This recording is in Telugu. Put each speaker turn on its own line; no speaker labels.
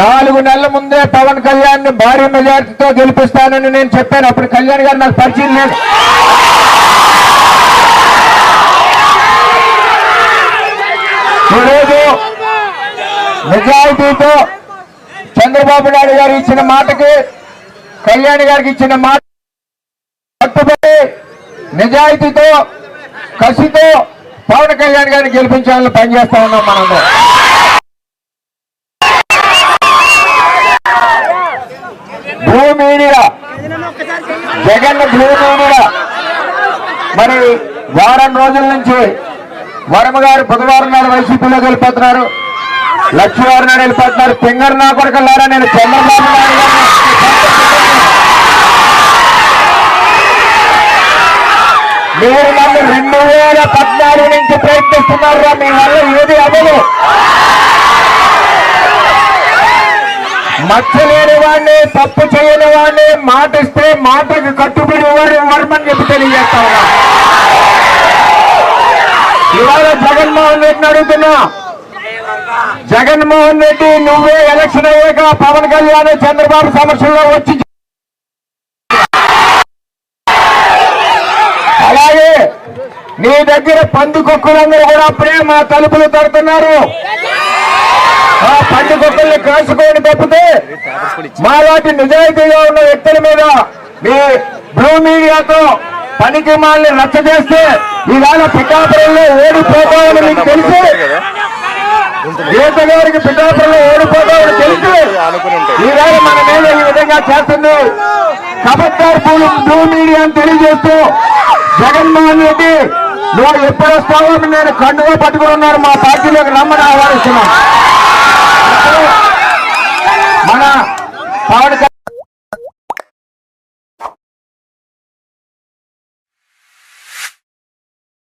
నాలుగు నెలల ముందే పవన్ కళ్యాణ్ని భారీ మెజార్టీతో గెలిపిస్తానని నేను చెప్పాను. అప్పుడు కళ్యాణ్ గారు నాకు పరిచయం లేదు. ఈరోజు నిజాయితీతో చంద్రబాబు నాయుడు గారు ఇచ్చిన మాటకి కళ్యాణ్ గారికి ఇచ్చిన మాట కట్టుబడి నిజాయితీతో కసితో పవన్ కళ్యాణ్ గారిని గెలిపించాలని పనిచేస్తా ఉన్నాం మనందరం. జగన్ భూమిడిగా మరి వారం రోజుల నుంచి వరమ గారు బుధవారం నాడు వైసీపీలో వెళ్ళిపోతున్నారు లక్ష్మీవారం నాడు వెళ్ళిపోతున్నారు. పింగర్ నా కొడుకులారా నేను చంద్రబాబు నాయుడు మీరు నన్ను రెండు వేల పద్నాలుగు నుంచి ప్రయత్నిస్తున్నారా మీ వల్ల ఏది అవ్వదు. మచ్చలేని వాడిని తప్పు చేయని వాడిని మాట ఇస్తే మాటకి కట్టుబడి వాడు వర్మని చెప్పి తెలియజేస్తా ఉన్నా. ఇవాళ జగన్మోహన్ రెడ్డిని అడుగుతున్నా. జగన్మోహన్ రెడ్డి నువ్వే ఎలక్షన్ అయ్యాక పవన్ కళ్యాణ్ చంద్రబాబు సమస్యల్లో వచ్చి అలాగే నీ దగ్గర పంది కూడా ప్రేమ తలుపులు తడుతున్నారు. ఆ పంది కుక్కల్ని కాసుకోండి తప్పితే మా వాటి నిజాయితీగా ఉన్న వ్యక్తుల మీద మీ బ్లూ మీడియాతో పనికి మాల్ని రచ్చ చేస్తే ఈవేళ పిఠాపురంలో ఓడిపోతామని మీకు తెలిసి. గీత పిఠాపురంలో ఓడిపోతామని తెలిసి. ఈవేళ మన మీద ఈ విధంగా చేస్తుంది. కబడ్డార్ పూలు బ్లూ మీడియా అని తెలియజేస్తూ జగన్మోహన్ రెడ్డి నువ్వు ఎప్పుడు వస్తావో నేను కండుగా పట్టుకుని ఉన్నారు మా పార్టీలోకి రమ్మని ఆహ్వానిస్తున్నాను பாடுக